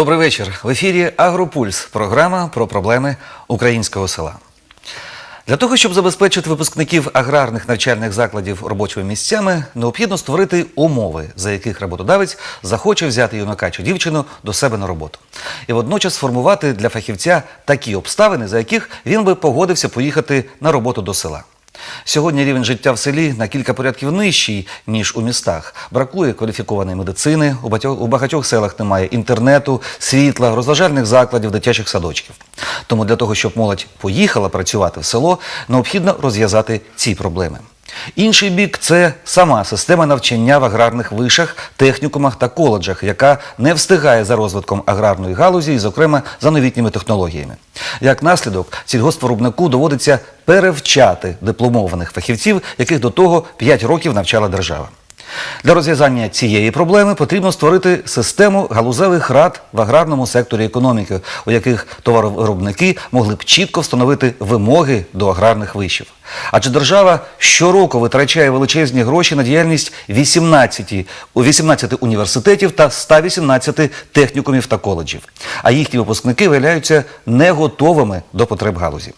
Добрий вечір. В ефірі Агропульс. Програма про проблеми українського села. Для того, щоб забезпечити випускників аграрних навчальних закладів робочими місцями, необхідно створити умови, за яких роботодавець захоче взяти юнака чи дівчину до себе на роботу. І водночас сформувати для фахівця такі обставини, за яких він би погодився поїхати на роботу до села. Сьогодні рівень життя в селі на кілька порядків нижчий, ніж у містах. Бракує кваліфікованої медицини, у багатьох, селах немає інтернету, світла, розважальних закладів, дитячих садочків. Тому для того, щоб молодь поїхала працювати в село, необхідно розв'язати ці проблеми. Інший бік це сама система навчання в аграрних вишах, технікумах та коледжах, яка не встигає за розвитком аграрної галузі і, зокрема, за новітніми технологіями. Як наслідок, сільгоспвиробнику доводиться перевчати дипломованих фахівців, яких до того 5 років навчала держава. Для розв'язання цієї проблеми потрібно створити систему галузевих рад в аграрному секторі економіки, у яких товаровиробники могли б чітко встановити вимоги до аграрних вишів. Адже держава щороку витрачає величезні гроші на діяльність 18, 18 університетів та 118 технікумів та коледжів. А їхні випускники виявляються не готовими до потреб галузі.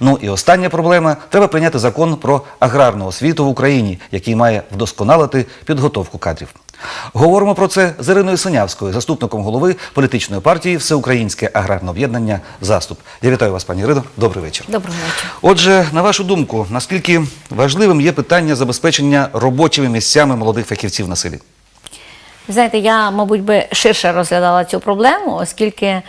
Ну і остання проблема треба прийняти закон про аграрну освіту в Україні, який має вдосконалити підготовку кадрів. Говоримо про це з Іриною Синявською, заступником голови політичної партії Всеукраїнське аграрне об'єднання Заступ. Я вітаю вас, пані Ірино. Добрий вечір. Доброго вечора. Отже, на вашу думку, наскільки важливим є питання забезпечення робочими місцями молодих фахівців на селі? Знаєте, я, мабуть, би ширше розглядала цю проблему, оскільки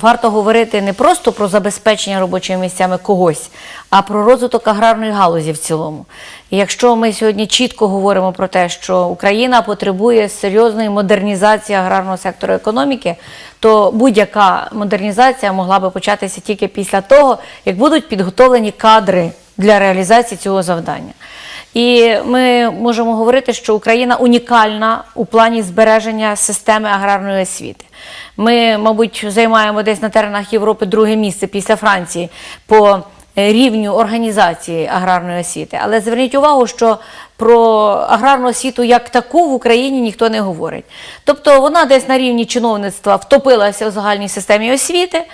варто говорити не просто про забезпечення робочими місцями когось, а про розвиток аграрної галузі в цілому. І якщо ми сьогодні чітко говоримо про те, що Україна потребує серйозної модернізації аграрного сектору економіки, то будь-яка модернізація могла би початися тільки після того, як будуть підготовлені кадри для реалізації цього завдання. І ми можемо говорити, що Україна унікальна у плані збереження системи аграрної освіти. Ми, мабуть, займаємо десь на теренах Європи друге місце після Франції по е, рівню організації аграрної освіти. Але зверніть увагу, що про аграрну освіту як таку в Україні ніхто не говорить. Тобто вона десь на рівні чиновництва втопилася в загальній системі освіти.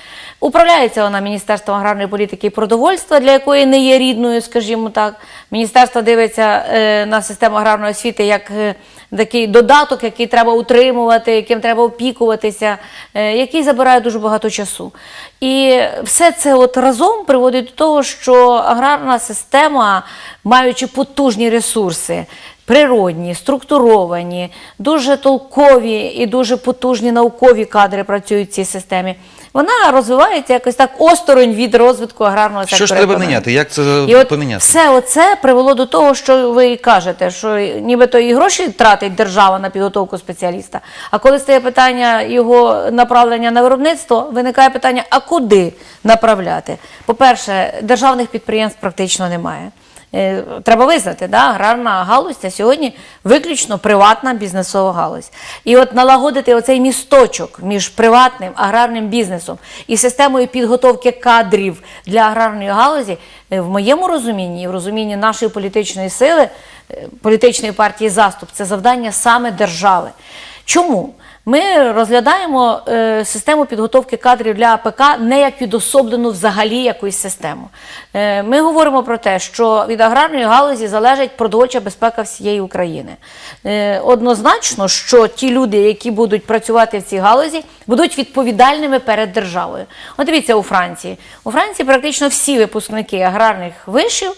Управляється вона Міністерством аграрної політики і продовольства, для якої не є рідною, скажімо так. Міністерство дивиться е, на систему аграрної освіти як е, такий додаток, який треба утримувати, яким треба опікуватися, е, який забирає дуже багато часу. І все це от разом приводить до того, що аграрна система, маючи потужні ресурси, природні, структуровані, дуже толкові і дуже потужні наукові кадри працюють в цій системі. Вона розвивається якось так осторонь від розвитку аграрного сектора. Що ж треба міняти? Як це І от поміняти? все оце привело до того, що ви кажете, що нібито і гроші тратить держава на підготовку спеціаліста. А коли стає питання його направлення на виробництво, виникає питання: а куди направляти? По-перше, державних підприємств практично немає. Е, Треба визнати, да, аграрна галузь це сьогодні виключно приватна бізнесова галузь. І от налагодити оцей місточок між приватним аграрним бізнесом і системою підготовки кадрів для аграрної галузі, е, в моєму розумінні і в розумінні нашої політичної сили, е, політичної партії заступ, це завдання саме держави. Чому? Ми розглядаємо е, систему підготовки кадрів для АПК не як підособлену взагалі якусь систему. Е, ми говоримо про те, що від аграрної галузі залежить продовольча безпека всієї України. Е, однозначно, що ті люди, які будуть працювати в цій галузі, будуть відповідальними перед державою. От дивіться у Франції. У Франції практично всі випускники аграрних вишів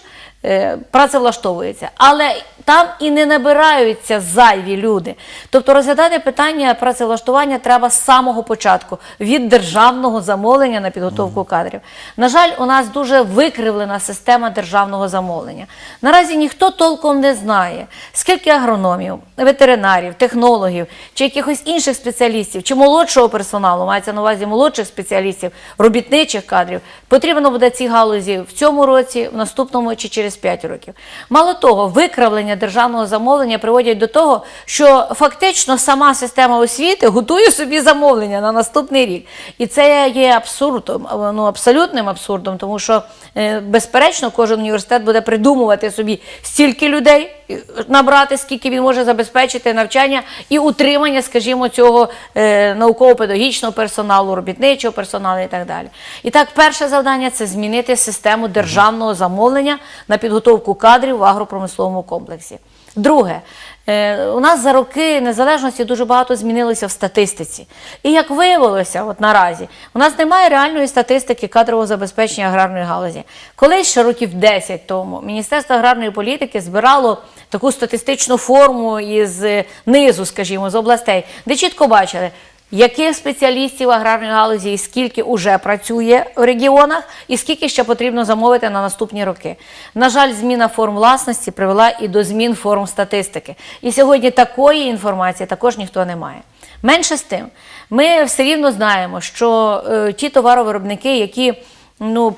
е, працевлаштовуються, але там і не набираються зайві люди. Тобто розглядати питання працевлаштування треба з самого початку від державного замовлення на підготовку кадрів. На жаль, у нас дуже викривлена система державного замовлення. Наразі ніхто толком не знає, скільки агрономів, ветеринарів, технологів чи якихось інших спеціалістів, чи молодшого персоналу, мається на увазі молодших спеціалістів, робітничих кадрів, потрібно буде цій галузі в цьому році, в наступному чи через 5 років. Мало того, викравлення державного замовлення приводять до того, що фактично сама система освіти готує собі замовлення на наступний рік. І це є абсурдом, ну абсолютним абсурдом, тому що е, безперечно кожен університет буде придумувати собі стільки людей е, набрати, скільки він може забезпечити навчання і утримання, скажімо, цього е, науково-педагогічного персоналу, робітничого персоналу і так далі. І так, перше завдання це змінити систему державного замовлення на підготовку кадрів в агропромисловому комплексі. Друге, е, у нас за роки незалежності дуже багато змінилося в статистиці. І як виявилося, от наразі, у нас немає реальної статистики кадрового забезпечення аграрної галузі. Колись ще років 10 тому Міністерство аграрної політики збирало таку статистичну форму із е, низу, скажімо, з областей, де чітко бачили, яких спеціалістів аграрної галузі і скільки вже працює в регіонах, і скільки ще потрібно замовити на наступні роки. На жаль, зміна форм власності привела і до змін форм статистики. І сьогодні такої інформації також ніхто не має. Менше з тим, ми все рівно знаємо, що е, ті товаровиробники, які ну,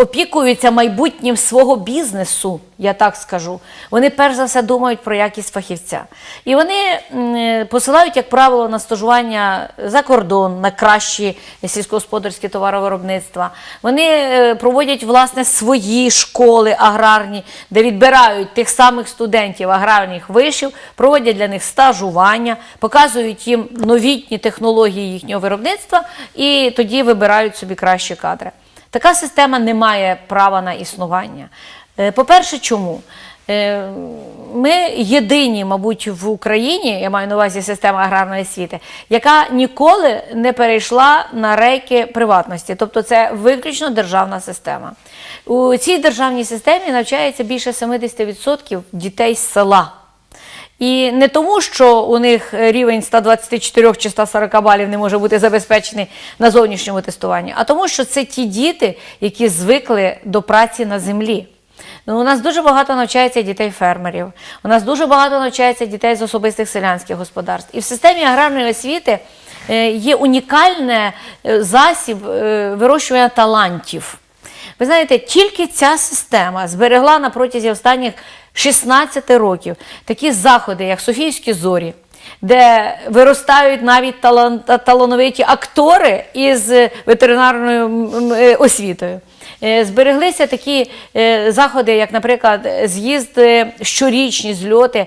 опікуються майбутнім свого бізнесу, я так скажу. Вони перш за все думають про якість фахівця. І вони посилають, як правило, на стажування за кордон, на кращі сільськогосподарські товаровиробництва. Вони е, проводять власне свої школи аграрні, де відбирають тих самих студентів аграрних вишів, проводять для них стажування, показують їм новітні технології їхнього виробництва і тоді вибирають собі кращі кадри. Така система не має права на існування. Е, По-перше, чому? Е, Ми єдині, мабуть, в Україні, я маю на увазі система аграрної освіти, яка ніколи не перейшла на рейки приватності. Тобто це виключно державна система. У цій державній системі навчається більше 70% дітей з села. І не тому, що у них рівень 124 чи 140 балів не може бути забезпечений на зовнішньому тестуванні, а тому, що це ті діти, які звикли до праці на землі. Ну, у нас дуже багато навчається дітей фермерів, у нас дуже багато навчається дітей з особистих селянських господарств. І в системі аграрної освіти е, є унікальний засіб е, вирощування талантів. Ви знаєте, тільки ця система зберегла на протязі останніх 16 років такі заходи, як Софійські зорі, де виростають навіть талан- талановиті актори із ветеринарною е, освітою. Е, Збереглися такі е, заходи, як, наприклад, з'їзд е, щорічні зльоти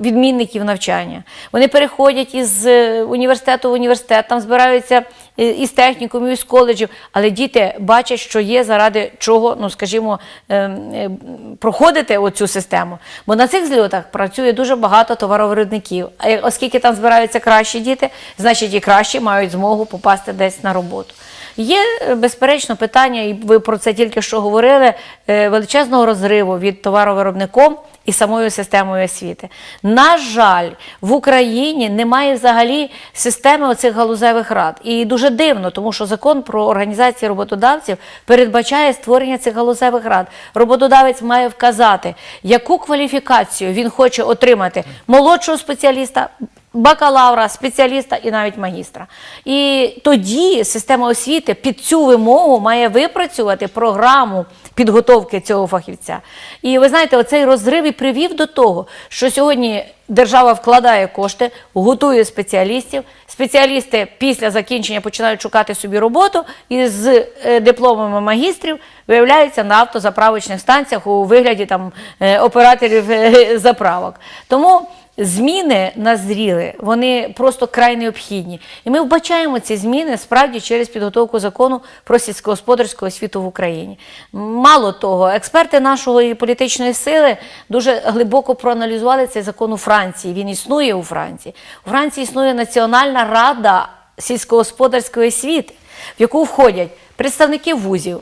відмінників навчання. Вони переходять із університету в університет, там збираються із технікумів, із коледжів, але діти бачать, що є заради чого, ну скажімо, е, е, проходити оцю систему. Бо на цих зльотах працює дуже багато товаровиробників. А оскільки там збираються кращі діти, значить і кращі мають змогу попасти десь на роботу. Є, е, безперечно, питання, і ви про це тільки що говорили, е, величезного розриву від товаровиробником і самою системою освіти. На жаль, в Україні немає взагалі системи оцих галузевих рад. І дуже дивно, тому що закон про організацію роботодавців передбачає створення цих галузевих рад. Роботодавець має вказати, яку кваліфікацію він хоче отримати молодшого спеціаліста, бакалавра, спеціаліста і навіть магістра. І тоді система освіти під цю вимогу має випрацювати програму підготовки цього фахівця. І ви знаєте, оцей розрив і привів до того, що сьогодні держава вкладає кошти, готує спеціалістів. Спеціалісти після закінчення починають шукати собі роботу і з е, дипломами магістрів виявляються на автозаправочних станціях у вигляді там е, операторів е, заправок. Тому Зміни назріли, вони просто край необхідні. І ми вбачаємо ці зміни справді через підготовку закону про сільськогосподарську освіту в Україні. Мало того, експерти нашої політичної сили дуже глибоко проаналізували цей закон у Франції. Він існує у Франції. У Франції існує Національна рада сільськогосподарської освіти, в яку входять представники вузів.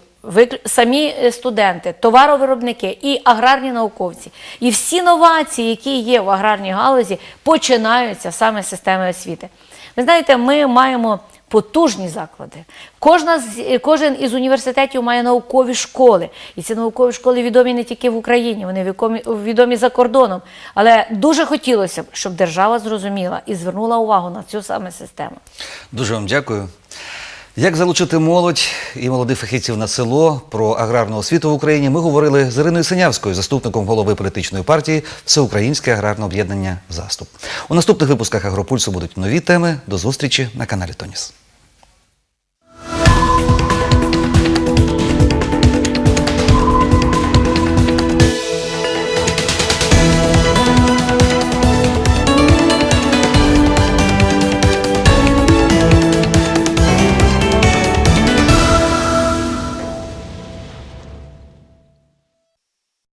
Самі е, студенти, товаровиробники і аграрні науковці. І всі новації, які є в аграрній галузі, починаються саме з системи освіти. Ви знаєте, ми маємо потужні заклади. Кожна з, е, кожен із університетів має наукові школи. І ці наукові школи відомі не тільки в Україні, вони вікомі- відомі за кордоном. Але дуже хотілося б, щоб держава зрозуміла і звернула увагу на цю саме систему. Дуже вам дякую. Як залучити молодь і молодих фахівців на село про аграрну освіту в Україні? Ми говорили з Іриною Синявською, заступником голови політичної партії Всеукраїнське аграрне об'єднання Заступ. У наступних випусках Агропульсу будуть нові теми. До зустрічі на каналі Тоніс.